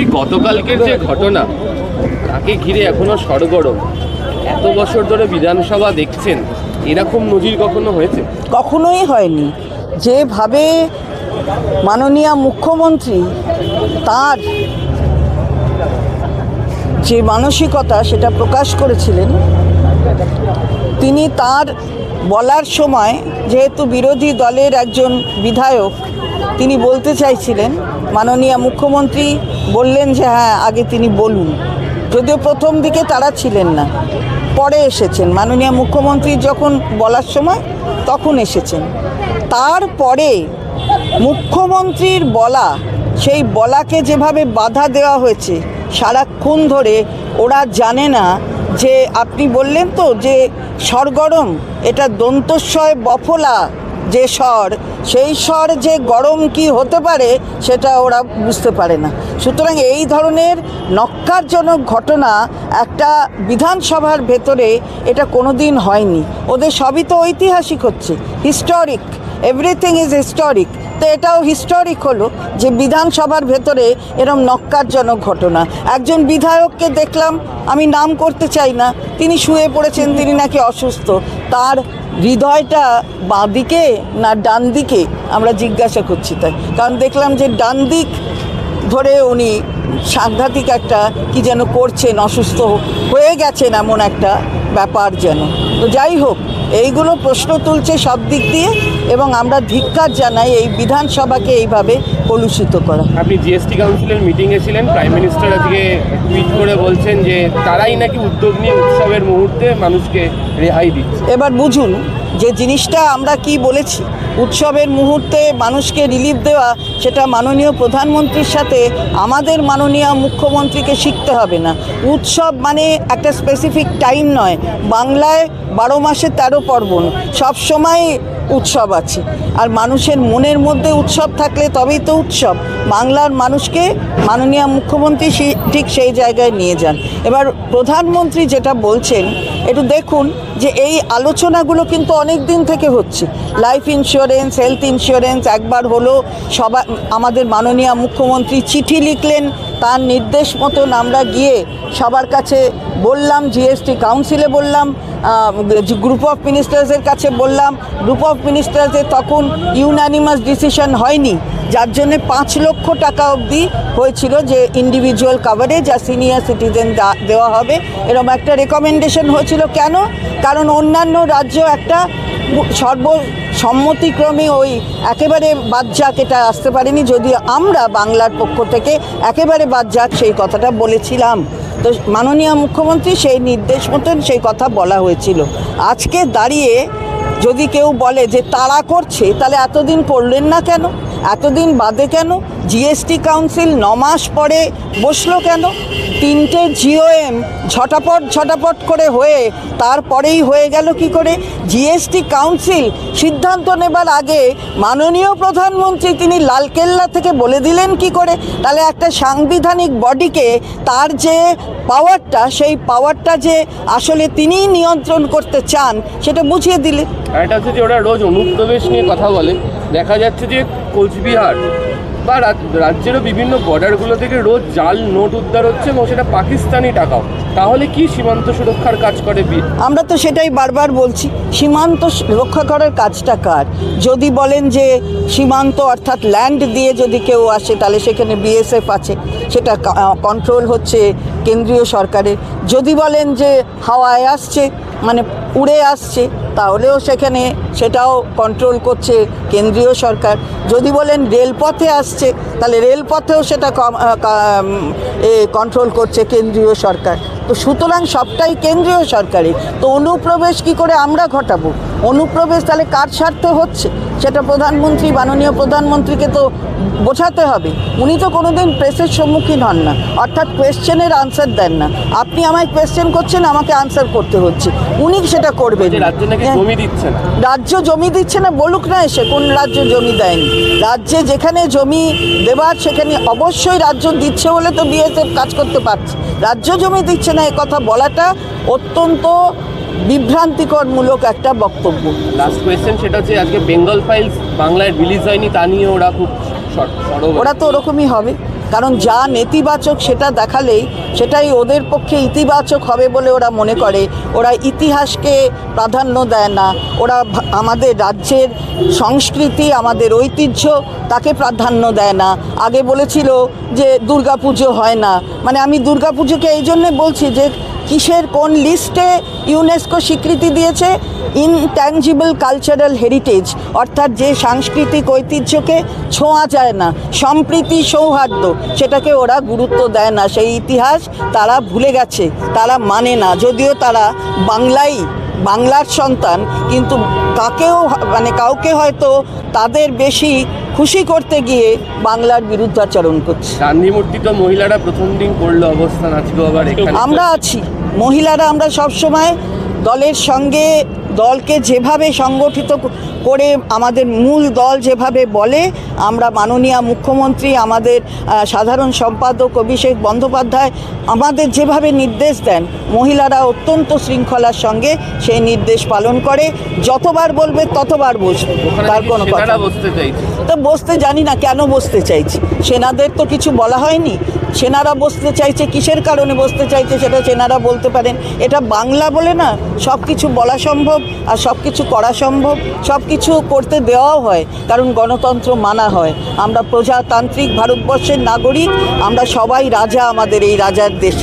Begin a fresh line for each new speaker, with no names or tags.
বলছি গতকালকের যে ঘটনা, তাকে ঘিরে এখনও সরগরম। এত বছর ধরে বিধানসভা দেখছেন, এরকম নজির কখনো হয়েছে?
কখনোই হয়নি। যেভাবে মাননীয় মুখ্যমন্ত্রী তার যে মানসিকতা সেটা প্রকাশ করেছিলেন, তিনি তার বলার সময় যেহেতু বিরোধী দলের একজন বিধায়ক, তিনি বলতে চাইছিলেন, মাননীয় মুখ্যমন্ত্রী বললেন যে হ্যাঁ আগে তিনি বলুন। যদিও প্রথম দিকে তারা ছিলেন না, পরে এসেছেন। মাননীয় মুখ্যমন্ত্রী যখন বলার সময় তখন এসেছেন। তারপরে মুখ্যমন্ত্রীর বলা, সেই বলাকে যেভাবে বাধা দেওয়া হয়েছে, সারাক্ষণ ধরে ওরা জানে না যে আপনি বললেন তো যে সরগরম এটা দন্তস্বয় বফলা যে স্বর, সেই স্বর যে গরম কি হতে পারে সেটা ওরা বুঝতে পারে না। সুতরাং এই ধরনের নক্কারজনক ঘটনা একটা বিধানসভার ভেতরে এটা কোনো দিন হয়নি। ওদের সবই তো ঐতিহাসিক হচ্ছে হিস্টোরিক এভরিথিং ইজ হিস্টোরিক তো এটাও হিস্টোরিক হলো যে বিধানসভার ভেতরে এরম নক্কারজনক ঘটনা। একজন বিধায়ককে দেখলাম, আমি নাম করতে চাই না, তিনি শুয়ে পড়েছেন, তিনি নাকি অসুস্থ। তার হৃদয়টা বাঁ দিকে না ডান দিকে আমরা জিজ্ঞাসা করছি তাই। কারণ দেখলাম যে ডান দিক ধরে উনি সাংঘাতিক একটা কি যেন করছেন, অসুস্থ হয়ে গেছেন এমন একটা ব্যাপার যেন। তো যাই হোক এইগুলো প্রশ্ন তুলছে সব দিক দিয়ে এবং আমরা ধিক্কার জানাই এই বিধানসভাকে এইভাবে কলুষিত করা।
আপনি জিএসটি কাউন্সিলের মিটিংয়ে ছিলেন প্রাইম মিনিস্টার আজকে টুইট করে বলছেন যে তারাই নাকি উদ্যোগ নিয়ে উৎসবের মুহূর্তে মানুষকে রেহাই দিচ্ছে।
এবার বুঝুন যে জিনিসটা আমরা কি বলেছি, উৎসবের মুহূর্তে মানুষকে রিলিফ দেওয়া, সেটা মাননীয় প্রধানমন্ত্রীর সাথে আমাদের মাননীয় মুখ্যমন্ত্রীকে শিখতে হবে না। উৎসব মানে একটা স্পেসিফিক টাইম নয়, বাংলায় বারো মাসে তেরো পার্বণ, সব সময় উৎসব আছে। আর মানুষের মনের মধ্যে উৎসব থাকলে তবেই তো উৎসব। বাংলার মানুষকে মাননীয় মুখ্যমন্ত্রী ঠিক সেই জায়গায় নিয়ে যান। এবার প্রধানমন্ত্রী যেটা বলছেন, একটু দেখুন যে এই আলোচনাগুলো কিন্তু অনেক দিন থেকে হচ্ছে। লাইফ ইন্স্যুরেন্স হেলথ ইন্স্যুরেন্স একবার হলো সবার আমাদের মাননীয় মুখ্যমন্ত্রী চিঠি লিখলেন, তার নির্দেশ মতন আমরা গিয়ে সবার কাছে বললাম জিএসটি কাউন্সিলে বললাম গ্রুপ অফ মিনিস্টার্সের কাছে বললাম। গ্রুপ অফ মিনিস্টার্সের তখন ইউনানিমাস ডিসিশন হয়নি। যার জন্যে পাঁচ লক্ষ টাকা অবধি হয়েছিল যে ইন্ডিভিজুয়াল কাভারেজ আর সিনিয়র সিটিজেন দেওয়া হবে। এরকম একটা রেকমেন্ডেশন হয়েছিল। কেন? কারণ অন্যান্য রাজ্য একটা সর্বসম্মতিক্রমে ওই একেবারে বাদজাক এটা আসতে পারেনি। যদি আমরা বাংলার পক্ষ থেকে একেবারে বাদজাক সেই কথাটা বলেছিলাম। তো মাননীয় মুখ্যমন্ত্রী সেই নির্দেশ মতন সেই কথা বলা হয়েছিল। আজকে দাঁড়িয়ে যদি কেউ বলে যে তারা করছে, তাহলে এতদিন করলেন না কেন? এতদিন বাদে কেন? জিএসটি কাউন্সিল ন মাস পরে বসল কেন? তিনটে জিওএম ঝটাপট ঝটাপট করে হয়ে তারপরেই হয়ে গেল কি করে? জিএসটি কাউন্সিল সিদ্ধান্ত নেবার আগে মাননীয় প্রধানমন্ত্রী তিনি লালকেল্লা থেকে বলে দিলেন কি করে? তাহলে একটা সাংবিধানিক বডিকে তার যে পাওয়ারটা সেই পাওয়ারটা যে আসলে তিনিই নিয়ন্ত্রণ করতে চান, সেটা বুঝিয়ে দিলে।
হচ্ছে যে ওরা রোজ অনুপ্রবেশ নিয়ে কথা বলে। দেখা যাচ্ছে যে কোচবিহার বা রাজ- রাজ্যেরও বিভিন্ন বর্ডারগুলো থেকে রোজ জাল নোট উদ্ধার হচ্ছে এবং সেটা পাকিস্তানি টাকাও। তাহলে কি সীমান্ত সুরক্ষার কাজ করে
আমরা তো সেটাই বারবার বলছি, সীমান্ত রক্ষা করার কাজটা কার? যদি বলেন যে সীমান্ত অর্থাৎ ল্যান্ড দিয়ে যদি কেউ আসে, তাহলে সেখানে বিএসএফ আছে, সেটা কন্ট্রোল হচ্ছে কেন্দ্রীয় সরকারের। যদি বলেন যে হাওয়ায় আসছে মানে উড়ে আসছে, তাহলেও সেখানে সেটাও কন্ট্রোল করছে কেন্দ্রীয় সরকার। যদি বলেন রেলপথে আসছে তাহলে রেলপথেও সেটা কন্ট্রোল করছে কেন্দ্রীয় সরকার। তো সুতরাং সবটাই কেন্দ্রীয় সরকারি তো অনুপ্রবেশ কি করে আমরা ঘটাবো? অনুপ্রবেশ তাহলে কার স্বার্থে হচ্ছে? সেটা প্রধানমন্ত্রী মাননীয় প্রধানমন্ত্রীকে তো বোঝাতে হবে। উনি তো কোনোদিন প্রেসের সম্মুখীন হন না। অর্থাৎ কোয়েশ্চেনের আনসার দেন না। আপনি আমায় কোয়েশ্চেন করছেন আমাকে আনসার করতে হচ্ছে। উনি সেটা করবেন হ্যাঁ। রাজ্য জমি দিচ্ছে না বলুক না এসে কোন রাজ্য জমি দেয়নি। রাজ্যে যেখানে জমি দেবার সেখানে অবশ্যই রাজ্য দিচ্ছে বলে তো বিএসএফ কাজ করতে পারছে। রাজ্য জমি দিচ্ছে না এ কথা বলাটা অত্যন্ত বিভ্রান্তিকরমূলক একটা বক্তব্য।
লাস্ট কোয়েশ্চেন সেটা হচ্ছে আজকে বেঙ্গল ফাইলস বাংলায় রিলিজ হয়নি তা নিয়ে ওরা খুব সরব।
ওরা তো ওরকমই হবে। কারণ যা নেতিবাচক সেটা দেখালেই সেটাই ওদের পক্ষে ইতিবাচক হবে বলে ওরা মনে করে। ওরা ইতিহাসকে প্রাধান্য দেয় না। ওরা আমাদের রাজ্যের সংস্কৃতি, আমাদের ঐতিহ্য তাকে প্রাধান্য দেয় না। আগে বলেছিল যে দুর্গাপুজো হয় না। মানে আমি দুর্গাপুজোকে এই জন্যে বলছি যে কিসের কোন লিস্টে ইউনেস্কো স্বীকৃতি দিয়েছে? ইনট্যাঞ্জিবল কালচারাল হেরিটেজ, অর্থাৎ যে সাংস্কৃতিক ঐতিহ্যকে ছোঁয়া যায় না, সম্প্রীতি সৌহার্দ্য, সেটাকে ওরা গুরুত্ব দেয় না। সেই ইতিহাস তারা ভুলে গেছে, তারা মানে না। যদিও তারা বাংলাই, বাংলার সন্তান, কিন্তু কাকেও মানে কাউকে হয়তো তাদের বেশি খুশি করতে গিয়ে বাংলার বিরুদ্ধাচরণ করছে।
গান্ধীমূর্তি তো মহিলারা প্রথম দিন করল অবস্থান আজকে আবার এখানে
আমরা আছি। মহিলারা আমরা সব সময় দলের সঙ্গে দলকে যেভাবে সংগঠিত করে আমাদের মূল দল যেভাবে বলে আমরা মাননীয় মুখ্যমন্ত্রী আমাদের সাধারণ সম্পাদক অভিষেক বন্দ্যোপাধ্যায় আমাদের যেভাবে নির্দেশ দেন মহিলারা অত্যন্ত শৃঙ্খলার সঙ্গে সেই নির্দেশ পালন করে। যতবার বলবে ততবার বসবে তার কোনো কথা তো বসতে জানি না কেন বসতে চাইছি। সেনাদের তো কিছু বলা হয়নি। সেনারা বসতে চাইছে, কিসের কারণে বসতে চাইছে সেটা সেনারা বলতে পারেন। এটা বাংলা বলে না সব কিছু বলা সম্ভব আর সব কিছু করা সম্ভব সব কিছু করতে দেওয়াও হয়, কারণ গণতন্ত্র মানা হয়। আমরা প্রজাতান্ত্রিক ভারতবর্ষের নাগরিক, আমরা সবাই রাজা আমাদের এই রাজার দেশ।